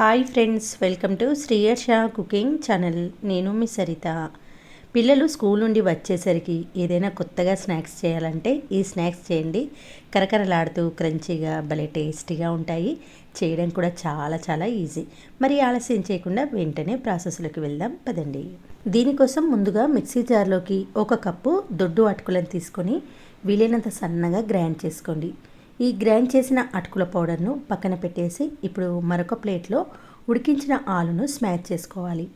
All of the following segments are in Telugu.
Hi friends welcome to Sriharsha cooking channel. నేను మీ సరిత. పిల్లలు స్కూల్ నుండి వచ్చేసరికి ఏదైనా కొత్తగా స్నాక్స్ చేయాలంటే ఈ స్నాక్స్ చేయండి. కరకరలాడుతూ క్రంచీగా భలే టేస్టీగా ఉంటాయి. చేయడం కూడా చాలా చాలా ఈజీ. మరి ఆలస్యం చేయకుండా వెంటనే ప్రాసెస్లోకి వెళ్దాం పదండి. దీనికోసం ముందుగా మిక్సీ జార్లోకి ఒక కప్పు దొడ్డు అటుకులను తీసుకొని వీలైనంత సన్నగా గ్రైండ్ చేసుకోండి. ఈ గ్రైండ్ చేసిన అటుకుల పౌడర్ను పక్కన పెట్టేసి ఇప్పుడు మరొక ప్లేట్లో ఉడికించిన ఆలును స్మాష్ చేసుకోవాలి.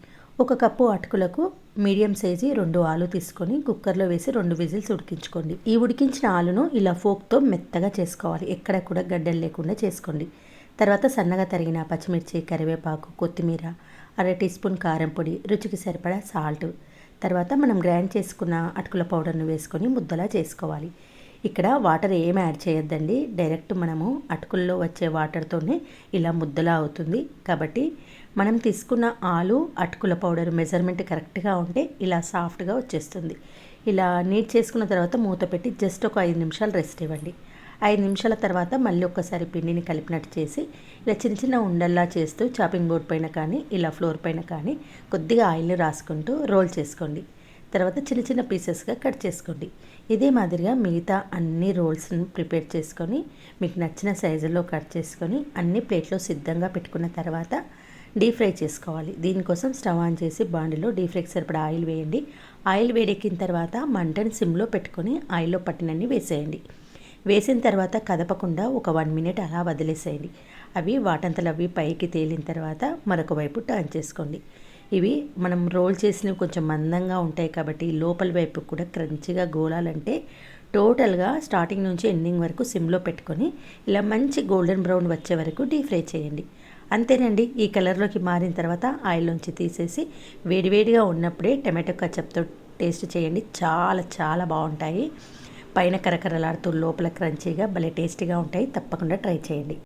ఒక కప్పు అటుకులకు మీడియం సైజు రెండు ఆలు తీసుకొని కుక్కర్లో వేసి రెండు విజిల్స్ ఉడికించుకోండి. ఈ ఉడికించిన ఆలును ఇలా ఫోక్తో మెత్తగా చేసుకోవాలి. ఎక్కడ కూడా గడ్డలు లేకుండా చేసుకోండి. తర్వాత సన్నగా తరిగిన పచ్చిమిర్చి కరివేపాకు కొత్తిమీర అర టీ స్పూన్ కారం పొడి రుచికి సరిపడా సాల్ట్. తర్వాత మనం గ్రైండ్ చేసుకున్న అటుకుల పౌడర్ను వేసుకొని ముద్దలా చేసుకోవాలి. ఇక్కడ వాటర్ ఏం యాడ్ చేయొద్దండి. డైరెక్ట్ మనము అటుకుల్లో వచ్చే వాటర్తోనే ఇలా ముద్దలా అవుతుంది. కాబట్టి మనం తీసుకున్న ఆలు అటుకుల పౌడర్ మెజర్మెంట్ కరెక్ట్గా ఉంటే ఇలా సాఫ్ట్గా వచ్చేస్తుంది. ఇలా నీట్ చేసుకున్న తర్వాత మూత పెట్టి జస్ట్ ఒక ఐదు నిమిషాలు రెస్ట్ ఇవ్వండి. ఐదు నిమిషాల తర్వాత మళ్ళీ ఒక్కసారి పిండిని కలిపినట్టు చేసి ఇలా చిన్న చిన్న ఉండల్లా చేస్తూ చాపింగ్ బోర్డ్ పైన కానీ ఇలా ఫ్లోర్ పైన కానీ కొద్దిగా ఆయిల్ రాసుకుంటూ రోల్ చేసుకోండి. తర్వాత చిన్న చిన్న పీసెస్గా కట్ చేసుకోండి. ఇదే మాదిరిగా మిగతా అన్ని రోల్స్ని ప్రిపేర్ చేసుకొని మీకు నచ్చిన సైజులో కట్ చేసుకొని అన్ని ప్లేట్లో సిద్ధంగా పెట్టుకున్న తర్వాత డీప్ ఫ్రై చేసుకోవాలి. దీనికోసం స్టవ్ ఆన్ చేసి బాండిలో డీప్ ఫ్రైకి సరిపడా ఆయిల్ వేయండి. ఆయిల్ వేడెక్కిన తర్వాత మంటని సిమ్లో పెట్టుకొని ఆయిల్లో పట్టినన్ని వేసేయండి. వేసిన తర్వాత కదపకుండా ఒక వన్ మినిట్ అలా వదిలేసేయండి. అవి వాటంతలు అవి పైకి తేలిన తర్వాత మరొక వైపు టర్న్ చేసుకోండి. ఇవి మనం రోల్ చేసినవి కొంచెం మందంగా ఉంటాయి కాబట్టి లోపల వైపు కూడా క్రంచిగా గోలాలంటే టోటల్గా స్టార్టింగ్ నుంచి ఎండింగ్ వరకు సిమ్లో పెట్టుకొని ఇలా మంచి గోల్డెన్ బ్రౌన్ వచ్చే వరకు డీప్ ఫ్రై చేయండి. అంతేనండి ఈ కలర్లోకి మారిన తర్వాత ఆయిల్లోంచి తీసేసి వేడివేడిగా ఉన్నప్పుడే టమాటో కచప్తో టేస్ట్ చేయండి. చాలా చాలా బాగుంటాయి. పైన కరకరలాడుతూ లోపల క్రంచీగా భలే టేస్టీగా ఉంటాయి. తప్పకుండా ట్రై చేయండి.